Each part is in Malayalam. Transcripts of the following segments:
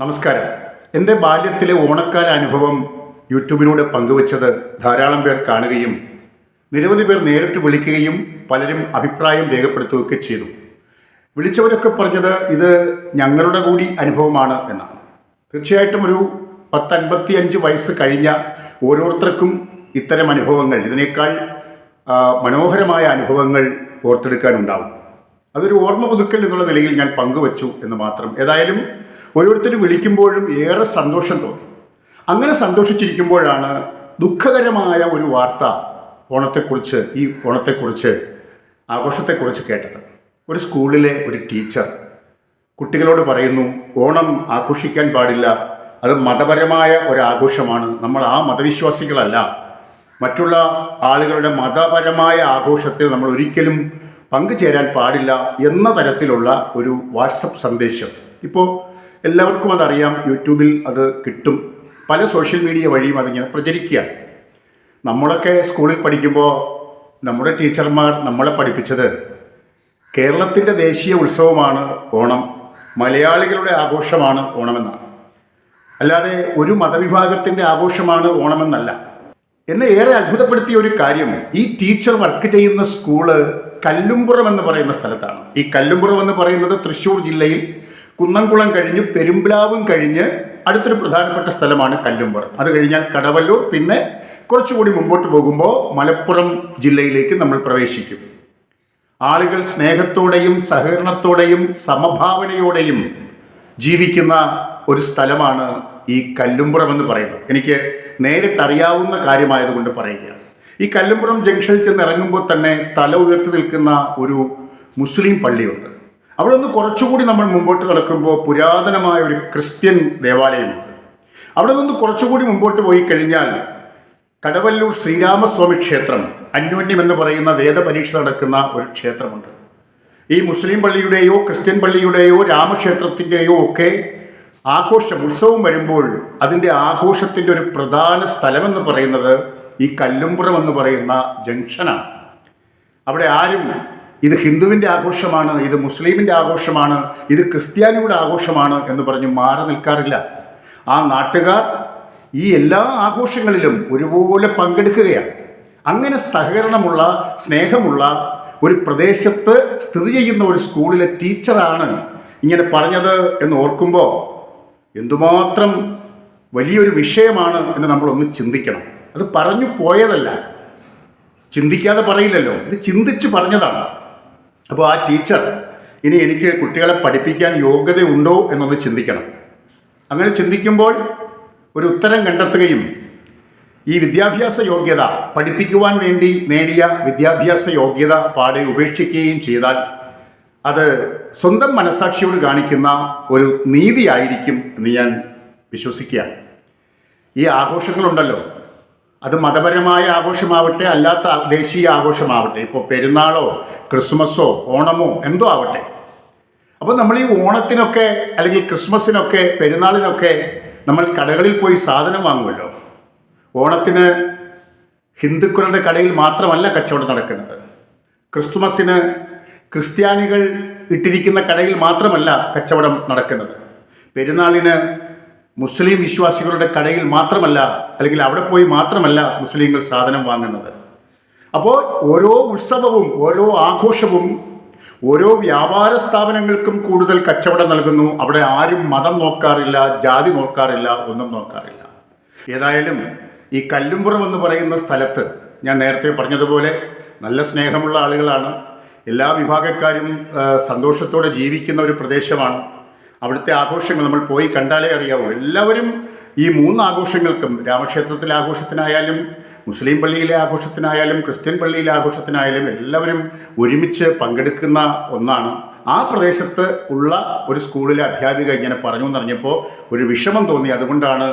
നമസ്കാരം. എന്റെ ബാല്യത്തിലെ ഓണക്കാല അനുഭവം യൂട്യൂബിലൂടെ പങ്കുവച്ചത് ധാരാളം പേർ കാണുകയും നിരവധി പേർ നേരിട്ട് വിളിക്കുകയും പലരും അഭിപ്രായം രേഖപ്പെടുത്തുകയൊക്കെ ചെയ്തു. വിളിച്ചവരൊക്കെ പറഞ്ഞത് ഇത് ഞങ്ങളുടെ കൂടി അനുഭവമാണ് എന്നാണ്. തീർച്ചയായിട്ടും ഒരു പത്തൻപത്തി അഞ്ച് വയസ്സ് കഴിഞ്ഞ ഓരോരുത്തർക്കും ഇത്തരം അനുഭവങ്ങൾ ഇതിനേക്കാൾ മനോഹരമായ അനുഭവങ്ങൾ ഓർത്തെടുക്കാനുണ്ടാവും. അതൊരു ഓർമ്മ പുതുക്കൽ എന്നുള്ള നിലയിൽ ഞാൻ പങ്കുവച്ചു എന്ന് മാത്രം. ഏതായാലും ഓരോരുത്തർ വിളിക്കുമ്പോഴും ഏറെ സന്തോഷം തോന്നി. അങ്ങനെ സന്തോഷിച്ചിരിക്കുമ്പോഴാണ് ദുഃഖകരമായ ഒരു വാർത്ത ഓണത്തെക്കുറിച്ച് ഈ ഓണത്തെക്കുറിച്ച് ആഘോഷത്തെക്കുറിച്ച് കേട്ടത്. ഒരു സ്കൂളിലെ ഒരു ടീച്ചർ കുട്ടികളോട് പറയുന്നു ഓണം ആഘോഷിക്കാൻ പാടില്ല. അത് മതപരമായ ഒരാഘോഷമാണ്. നമ്മൾ ആ മതവിശ്വാസികളല്ല. മറ്റുള്ള ആളുകളുടെ മതപരമായ ആഘോഷത്തിൽ നമ്മൾ ഒരിക്കലും പങ്കുചേരാൻ പാടില്ല എന്ന തരത്തിലുള്ള ഒരു വാട്സപ്പ് സന്ദേശം. ഇപ്പോൾ എല്ലാവർക്കും അതറിയാം യൂട്യൂബിൽ അത് കിട്ടും. പല സോഷ്യൽ മീഡിയ വഴിയും അതിങ്ങനെ പ്രചരിക്കുകയാണ്. നമ്മളൊക്കെ സ്കൂളിൽ പഠിക്കുമ്പോൾ നമ്മുടെ ടീച്ചർമാർ നമ്മളെ പഠിപ്പിച്ചത് കേരളത്തിന്റെ ദേശീയ ഉത്സവമാണ് ഓണം. മലയാളികളുടെ ആഘോഷമാണ് ഓണമെന്നാണ്. അല്ലാതെ ഒരു മതവിഭാഗത്തിന്റെ ആഘോഷമാണ് ഓണമെന്നല്ല. എന്നെ ഏറെ അത്ഭുതപ്പെടുത്തിയ ഒരു കാര്യം ഈ ടീച്ചർ വർക്ക് ചെയ്യുന്ന സ്കൂൾ കല്ലുംപുറം എന്ന് പറയുന്ന സ്ഥലത്താണ്. ഈ കല്ലുംപുറം എന്ന് പറയുന്നത് തൃശ്ശൂർ ജില്ലയിൽ കുന്നംകുളം കഴിഞ്ഞ് പെരുമ്പ്ലാവും കഴിഞ്ഞ് അടുത്തൊരു പ്രധാനപ്പെട്ട സ്ഥലമാണ് കല്ലുംപുറം. അത് കഴിഞ്ഞാൽ കടവല്ലൂർ പിന്നെ കുറച്ചുകൂടി മുമ്പോട്ട് പോകുമ്പോൾ മലപ്പുറം ജില്ലയിലേക്ക് നമ്മൾ പ്രവേശിക്കും. ആളുകൾ സ്നേഹത്തോടെയും സഹകരണത്തോടെയും സമഭാവനയോടെയും ജീവിക്കുന്ന ഒരു സ്ഥലമാണ് ഈ കല്ലുംപുറം എന്ന് പറയുന്നത്. എനിക്ക് നേരിട്ടറിയാവുന്ന കാര്യമായതുകൊണ്ട് പറയുകയാണ്. ഈ കല്ലുംപുറം ജംഗ്ഷനിൽ ചെന്ന് ഇറങ്ങുമ്പോൾ തന്നെ തല ഉയർത്തി നിൽക്കുന്ന ഒരു മുസ്ലിം പള്ളിയുണ്ട്. അവിടെ നിന്ന് കുറച്ചുകൂടി നമ്മൾ മുമ്പോട്ട് കിടക്കുമ്പോൾ പുരാതനമായ ഒരു ക്രിസ്ത്യൻ ദേവാലയമുണ്ട്. അവിടെ നിന്ന് കുറച്ചുകൂടി മുമ്പോട്ട് പോയി കഴിഞ്ഞാൽ കടവല്ലൂർ ശ്രീരാമസ്വാമി ക്ഷേത്രം അന്യോന്യം എന്ന് പറയുന്ന വേദപരീക്ഷ നടക്കുന്ന ഒരു ക്ഷേത്രമുണ്ട്. ഈ മുസ്ലിം പള്ളിയുടെയോ ക്രിസ്ത്യൻ പള്ളിയുടെയോ രാമക്ഷേത്രത്തിന്റെയോ ഒക്കെ ആഘോഷം ഉത്സവം വരുമ്പോൾ അതിന്റെ ആഘോഷത്തിന്റെ ഒരു പ്രധാന സ്ഥലമെന്ന് പറയുന്നത് ഈ കല്ലുംപുറം എന്ന് പറയുന്ന ജംഗ്ഷനാണ്. അവിടെ ആരും ഇത് ഹിന്ദുവിന്റെ ആഘോഷമാണ് ഇത് മുസ്ലിമിന്റെ ആഘോഷമാണ് ഇത് ക്രിസ്ത്യാനിയുടെ ആഘോഷമാണ് എന്ന് പറഞ്ഞ് മാറി നിൽക്കാറില്ല. ആ നാട്ടുകാർ ഈ എല്ലാ ആഘോഷങ്ങളിലും ഒരുപോലെ പങ്കെടുക്കുകയാണ്. അങ്ങനെ സഹകരണമുള്ള സ്നേഹമുള്ള ഒരു പ്രദേശത്ത് സ്ഥിതി ചെയ്യുന്ന ഒരു സ്കൂളിലെ ടീച്ചറാണ് ഇങ്ങനെ പറഞ്ഞത് എന്ന് ഓർക്കുമ്പോൾ എന്തുമാത്രം വലിയൊരു വിഷയമാണ് എന്ന് നമ്മളൊന്ന് ചിന്തിക്കണം. അത് പറഞ്ഞു പോയതല്ല. ചിന്തിക്കാതെ പറയില്ലല്ലോ. ഇത് ചിന്തിച്ച് പറഞ്ഞതാണ്. അപ്പോൾ ആ ടീച്ചർ ഇനി എനിക്ക് കുട്ടികളെ പഠിപ്പിക്കാൻ യോഗ്യതയുണ്ടോ എന്നൊന്ന് ചിന്തിക്കണം. അങ്ങനെ ചിന്തിക്കുമ്പോൾ ഒരു ഉത്തരം കണ്ടെത്തുകയും ഈ വിദ്യാഭ്യാസ യോഗ്യത പഠിപ്പിക്കുവാൻ വേണ്ടി നേടിയ വിദ്യാഭ്യാസ യോഗ്യത പാടെ ഉപേക്ഷിക്കുകയും ചെയ്താൽ അത് സ്വന്തം മനസാക്ഷിയോട് കാണിക്കുന്ന ഒരു നീതിയായിരിക്കും എന്ന് ഞാൻ വിശ്വസിക്കുക ഈ ആഘോഷങ്ങളുണ്ടല്ലോ. അത് മതപരമായ ആഘോഷമാവട്ടെ അല്ലാത്ത ദേശീയ ആഘോഷമാവട്ടെ ഇപ്പോൾ പെരുന്നാളോ ക്രിസ്മസോ ഓണമോ എന്തോ ആവട്ടെ. അപ്പോൾ നമ്മൾ ഈ ഓണത്തിനൊക്കെ അല്ലെങ്കിൽ ക്രിസ്മസിനൊക്കെ പെരുന്നാളിനൊക്കെ നമ്മൾ കടകളിൽ പോയി സാധനം വാങ്ങുമല്ലോ. ഓണത്തിന് ഹിന്ദുക്കളുടെ കടയിൽ മാത്രമല്ല കച്ചവടം നടക്കുന്നത്. ക്രിസ്തുമസിന് ക്രിസ്ത്യാനികൾ ഇട്ടിരിക്കുന്ന കടയിൽ മാത്രമല്ല കച്ചവടം നടക്കുന്നത്. പെരുന്നാളിന് മുസ്ലിം വിശ്വാസികളുടെ കടയിൽ മാത്രമല്ല അല്ലെങ്കിൽ അവിടെ പോയി മാത്രമല്ല മുസ്ലിങ്ങൾ സാധനം വാങ്ങുന്നത്. അപ്പോൾ ഓരോ ഉത്സവവും ഓരോ ആഘോഷവും ഓരോ വ്യാപാര സ്ഥാപനങ്ങൾക്കും കൂടുതൽ കച്ചവടം നൽകുന്നു. അവിടെ ആരും മതം നോക്കാറില്ല ജാതി നോക്കാറില്ല ഒന്നും നോക്കാറില്ല. ഏതായാലും ഈ കല്ലുംപുറം എന്ന് പറയുന്ന സ്ഥലത്ത് ഞാൻ നേരത്തെ പറഞ്ഞതുപോലെ നല്ല സ്നേഹമുള്ള ആളുകളാണ്. എല്ലാ വിഭാഗക്കാരും സന്തോഷത്തോടെ ജീവിക്കുന്ന ഒരു പ്രദേശമാണ്. അവിടുത്തെ ആഘോഷങ്ങൾ നമ്മൾ പോയി കണ്ടാലേ അറിയാവൂ. എല്ലാവരും ഈ മൂന്ന് ആഘോഷങ്ങൾക്കും രാമക്ഷേത്രത്തിലെ ആഘോഷത്തിനായാലും മുസ്ലിം പള്ളിയിലെ ആഘോഷത്തിനായാലും ക്രിസ്ത്യൻ പള്ളിയിലെ ആഘോഷത്തിനായാലും എല്ലാവരും ഒരുമിച്ച് പങ്കെടുക്കുന്ന ഒന്നാണ്. ആ പ്രദേശത്ത് ഉള്ള ഒരു സ്കൂളിലെ അധ്യാപിക ഇങ്ങനെ പറഞ്ഞു എന്നറിഞ്ഞപ്പോൾ ഒരു വിഷമം തോന്നി. അതുകൊണ്ടാണ്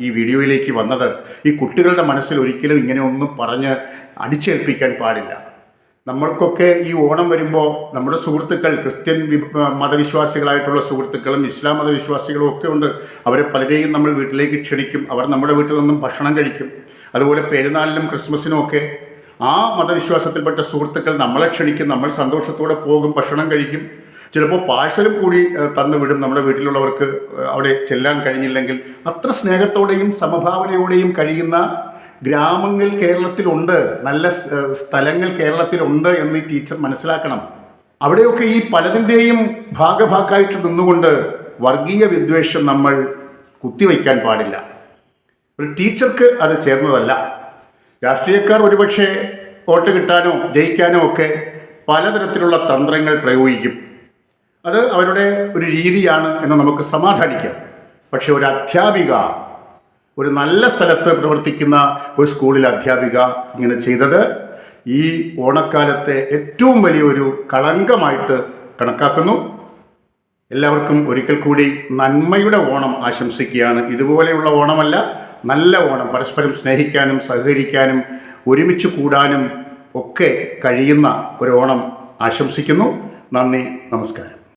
ഈ വീഡിയോയിലേക്ക് വന്നത്. ഈ കുട്ടികളുടെ മനസ്സിൽ ഒരിക്കലും ഇങ്ങനെ ഒന്നും പറഞ്ഞ് അടിച്ചേൽപ്പിക്കാൻ പാടില്ല. നമ്മൾക്കൊക്കെ ഈ ഓണം വരുമ്പോൾ നമ്മുടെ സുഹൃത്തുക്കൾ ക്രിസ്ത്യൻ മതവിശ്വാസികളായിട്ടുള്ള സുഹൃത്തുക്കളും ഇസ്ലാം മതവിശ്വാസികളും ഒക്കെ ഉണ്ട്. അവരെ പലരെയും നമ്മൾ വീട്ടിലേക്ക് ക്ഷണിക്കും. അവർ നമ്മുടെ വീട്ടിൽ നിന്നും ഭക്ഷണം കഴിക്കും. അതുപോലെ പെരുന്നാളിനും ക്രിസ്മസിനും ഒക്കെ ആ മതവിശ്വാസത്തിൽപ്പെട്ട സുഹൃത്തുക്കൾ നമ്മളെ ക്ഷണിക്കും. നമ്മൾ സന്തോഷത്തോടെ പോകും ഭക്ഷണം കഴിക്കും. ചിലപ്പോൾ പാഴ്സലും കൂടി തന്നു വിടും നമ്മുടെ വീട്ടിലുള്ളവർക്ക് അവിടെ ചെല്ലാൻ കഴിഞ്ഞില്ലെങ്കിൽ. അത്ര സ്നേഹത്തോടെയും സമഭാവനയോടെയും കഴിയുന്ന ഗ്രാമങ്ങൾ കേരളത്തിലുണ്ട് നല്ല സ്ഥലങ്ങൾ കേരളത്തിലുണ്ട് എന്ന് ഈ ടീച്ചർ മനസ്സിലാക്കണം. അവിടെയൊക്കെ ഈ പലതിന്റെയും ഭാഗഭാക്കായിട്ട് നിന്നുകൊണ്ട് വർഗീയ വിദ്വേഷം നമ്മൾ കുത്തിവയ്ക്കാൻ പാടില്ല. ഒരു ടീച്ചർക്ക് അത് ചേർന്നതല്ല. രാഷ്ട്രീയക്കാർ ഒരുപക്ഷെ വോട്ട് കിട്ടാനോ ജയിക്കാനോ ഒക്കെ പലതരത്തിലുള്ള തന്ത്രങ്ങൾ പ്രയോഗിക്കും. അത് അവരുടെ ഒരു രീതിയാണ് എന്ന് നമുക്ക് സമാധാനിക്കാം. പക്ഷെ ഒരു അധ്യാപിക ഒരു നല്ല സ്ഥലത്ത് പ്രവർത്തിക്കുന്ന ഒരു സ്കൂളിലെ അധ്യാപിക ഇങ്ങനെ ചെയ്തത്. ഈ ഓണക്കാലത്തെ ഏറ്റവും വലിയൊരു കളങ്കമായിട്ട് കണക്കാക്കുന്നു. എല്ലാവർക്കും ഒരിക്കൽ കൂടി നന്മയുടെ ഓണം ആശംസിക്കുകയാണ്. ഇതുപോലെയുള്ള ഓണമല്ല നല്ല ഓണം. പരസ്പരം സ്നേഹിക്കാനും സഹകരിക്കാനും ഒരുമിച്ച് കൂടാനും ഒക്കെ കഴിയുന്ന ഒരു ഓണം ആശംസിക്കുന്നു. നന്ദി നമസ്കാരം.